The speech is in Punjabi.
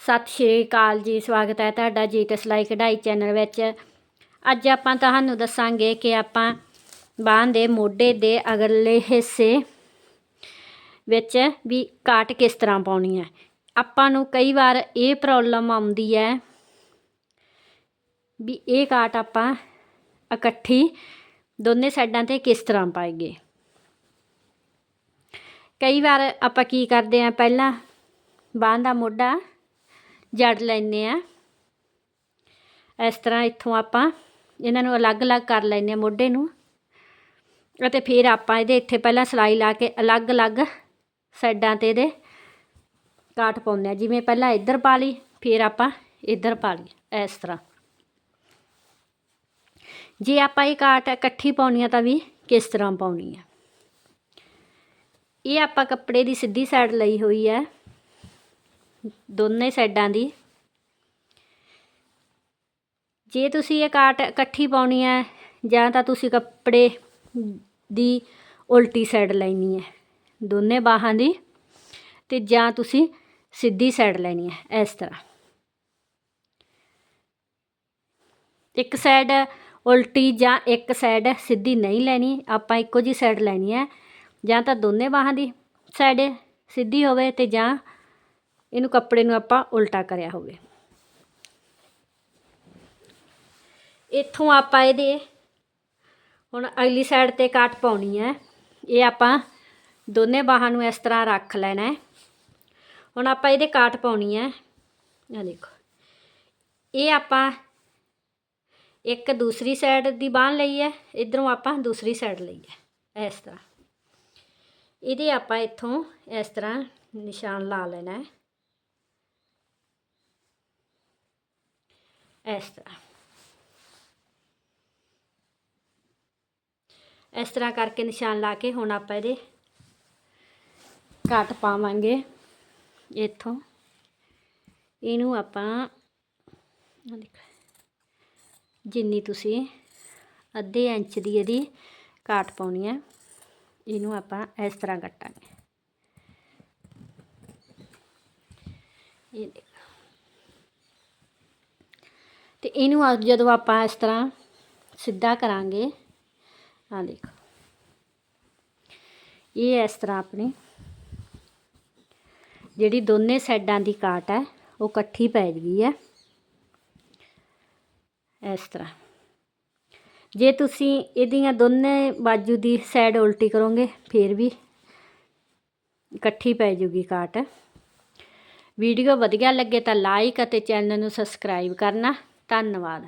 ਸਤਿ ਸ਼੍ਰੀ ਅਕਾਲ ਜੀ, ਸਵਾਗਤ ਹੈ ਤੁਹਾਡਾ ਜੀਤ ਸਿਲਾਈ ਕਢਾਈ ਚੈਨਲ ਵਿੱਚ। ਅੱਜ ਆਪਾਂ ਤੁਹਾਨੂੰ ਦੱਸਾਂਗੇ ਕਿ ਆਪਾਂ ਬਾਂਹ ਦੇ ਮੋਢੇ ਦੇ ਅਗਲੇ ਹਿੱਸੇ ਵਿੱਚ ਵੀ ਕਾਟ ਕਿਸ ਤਰ੍ਹਾਂ ਪਾਉਣੀ ਹੈ। ਆਪਾਂ ਨੂੰ ਕਈ ਵਾਰ ਇਹ ਪ੍ਰੋਬਲਮ ਆਉਂਦੀ ਹੈ ਵੀ ਇਹ ਕਾਟ ਆਪਾਂ ਇਕੱਠੀ ਦੋਨੇ ਸਾਈਡਾਂ ਤੇ ਕਿਸ ਤਰ੍ਹਾਂ ਪਾਈਏ। ਕਈ ਵਾਰ ਆਪਾਂ ਕੀ ਕਰਦੇ ਆ ਪਹਿਲਾਂ ਬਾਂਹ ਦਾ ਮੋਢਾ ਜੜ ਲੈਨੇ ਆ। ਇਸ ਤਰ੍ਹਾਂ ਇੱਥੋਂ ਆਪਾਂ ਇਹਨਾਂ ਨੂੰ ਅਲੱਗ-ਅਲੱਗ ਕਰ ਲੈਨੇ ਆ ਮੋਢੇ ਨੂੰ। ਅਤੇ ਫਿਰ ਆਪਾਂ ਇਹਦੇ ਇੱਥੇ ਪਹਿਲਾਂ ਸਲਾਈ ਲਾ ਕੇ ਅਲੱਗ-ਅਲੱਗ ਸਾਈਡਾਂ ਤੇ ਇਹਦੇ ਕਾਟ ਪਾਉਂਦੇ ਆ। ਜਿਵੇਂ ਪਹਿਲਾਂ ਇੱਧਰ ਪਾ ਲਈ, ਫਿਰ ਆਪਾਂ ਇੱਧਰ ਪਾ ਲਈ, ਇਸ ਤਰ੍ਹਾਂ। ਜੇ ਆਪਾਂ ਇਹ ਕਾਟ ਇਕੱਠੀ ਪਾਉਣੀ ਆ ਤਾਂ ਵੀ ਕਿਸ ਤਰ੍ਹਾਂ ਪਾਉਣੀ ਆ। ਇਹ ਆਪਾਂ ਕੱਪੜੇ ਦੀ ਸਿੱਧੀ ਸਾਈਡ ਲਈ ਹੋਈ ਹੈ ਦੋਨੇ ਸਾਈਡਾਂ ਦੀ। ਜੇ ਤੁਸੀਂ ਇਹ ਕਾਟ ਇਕੱਠੀ ਪਾਉਣੀ ਹੈ ਜਾਂ ਤਾਂ ਤੁਸੀਂ ਕੱਪੜੇ ਦੀ ਉਲਟੀ ਸਾਈਡ ਲੈਣੀ ਹੈ, ਦੋਨੇ ਬਾਹਾਂ ਦੀ, ਤੇ ਜਾਂ ਤੁਸੀਂ ਸਿੱਧੀ ਸਾਈਡ ਲੈਣੀ ਹੈ ਇਸ ਤਰ੍ਹਾਂ। ਇੱਕ ਸਾਈਡ ਉਲਟੀ ਜਾਂ ਇੱਕ ਸਾਈਡ ਸਿੱਧੀ ਨਹੀਂ ਲੈਣੀ, ਆਪਾਂ ਇੱਕੋ ਜੀ ਸਾਈਡ ਲੈਣੀ ਹੈ। ਜਾਂ ਤਾਂ ਦੋਨੇ ਬਾਹਾਂ ਦੀ ਸਾਈਡ ਸਿੱਧੀ ਹੋਵੇ ਤੇ ਜਾਂ ਇਹਨੂੰ ਕੱਪੜੇ ਨੂੰ ਆਪਾਂ ਉਲਟਾ ਕਰਿਆ ਹੋਵੇ। ਇੱਥੋਂ ਆਪਾਂ ਇਹਦੇ, ਹੁਣ ਅਗਲੀ ਸਾਈਡ ਤੇ ਕਾਟ ਪਾਉਣੀ ਹੈ। ਇਹ ਆਪਾਂ ਦੋਨੇ ਬਾਹਾਂ ਨੂੰ ਇਸ ਤਰ੍ਹਾਂ ਰੱਖ ਲੈਣਾ ਹੈ। ਹੁਣ ਆਪਾਂ ਇਹਦੇ ਕਾਟ ਪਾਉਣੀ ਹੈ। ਆ ਦੇਖੋ। ਇਹ ਆਪਾਂ ਇੱਕ ਦੂਸਰੀ ਸਾਈਡ ਦੀ ਬਾਹ ਲਈ ਹੈ, ਇਧਰੋਂ ਆਪਾਂ ਦੂਸਰੀ ਸਾਈਡ ਲਈ ਹੈ, ਇਸ ਤਰ੍ਹਾਂ। ਇਹਦੇ ਆਪਾਂ ਇੱਥੋਂ ਇਸ ਤਰ੍ਹਾਂ ਨਿਸ਼ਾਨ ਲਾ ਲੈਣਾ ਹੈ। ਇਸ ਤਰ੍ਹਾਂ ਇਸ ਤਰ੍ਹਾਂ ਕਰਕੇ ਨਿਸ਼ਾਨ ਲਾ ਕੇ ਹੁਣ ਆਪਾਂ ਇਹਦੇ ਕੱਟ ਪਾਵਾਂਗੇ ਇੱਥੋਂ। ਇਹਨੂੰ ਆਪਾਂ ਜਿੰਨੀ ਤੁਸੀਂ ਅੱਧੇ ਇੰਚ ਦੀ ਇਹਦੀ ਕਾਟ ਪਾਉਣੀ ਹੈ ਇਹਨੂੰ ਆਪਾਂ ਇਸ ਤਰ੍ਹਾਂ ਕੱਟਾਂਗੇ। ਇਹ ਦੇਖ। ਤੇ ਇਹਨੂੰ ਆ- ਜਦੋਂ ਆਪਾਂ ਇਸ ਤਰ੍ਹਾਂ ਸਿੱਧਾ ਕਰਾਂਗੇ ਆ ਦੇਖੋ। ਇਹ ਇਸ ਤਰ੍ਹਾਂ ਆਪਣੀ, ਜਿਹੜੀ ਦੋਨੇ ਸਾਈਡਾਂ ਦੀ ਕਾਟ ਹੈ, ਉਹ ਇਕੱਠੀ ਪੈ ਗਈ ਹੈ। ਇਸ ਤਰ੍ਹਾਂ। ਜੇ ਤੁਸੀਂ ਇਹਦੀਆਂ ਦੋਨੇ ਬਾਜੂ ਦੀ ਸਾਈਡ ਉਲਟੀ ਕਰੋਗੇ, ਫਿਰ ਵੀ ਇਕੱਠੀ ਪੈ ਜੂਗੀ ਕਾਟ। ਵੀਡੀਓ ਵਧੀਆ ਲੱਗੇ ਤਾਂ ਲਾਈਕ ਅਤੇ ਚੈਨਲ ਨੂੰ ਸਬਸਕ੍ਰਾਈਬ ਕਰਨਾ। ਧੰਨਵਾਦ।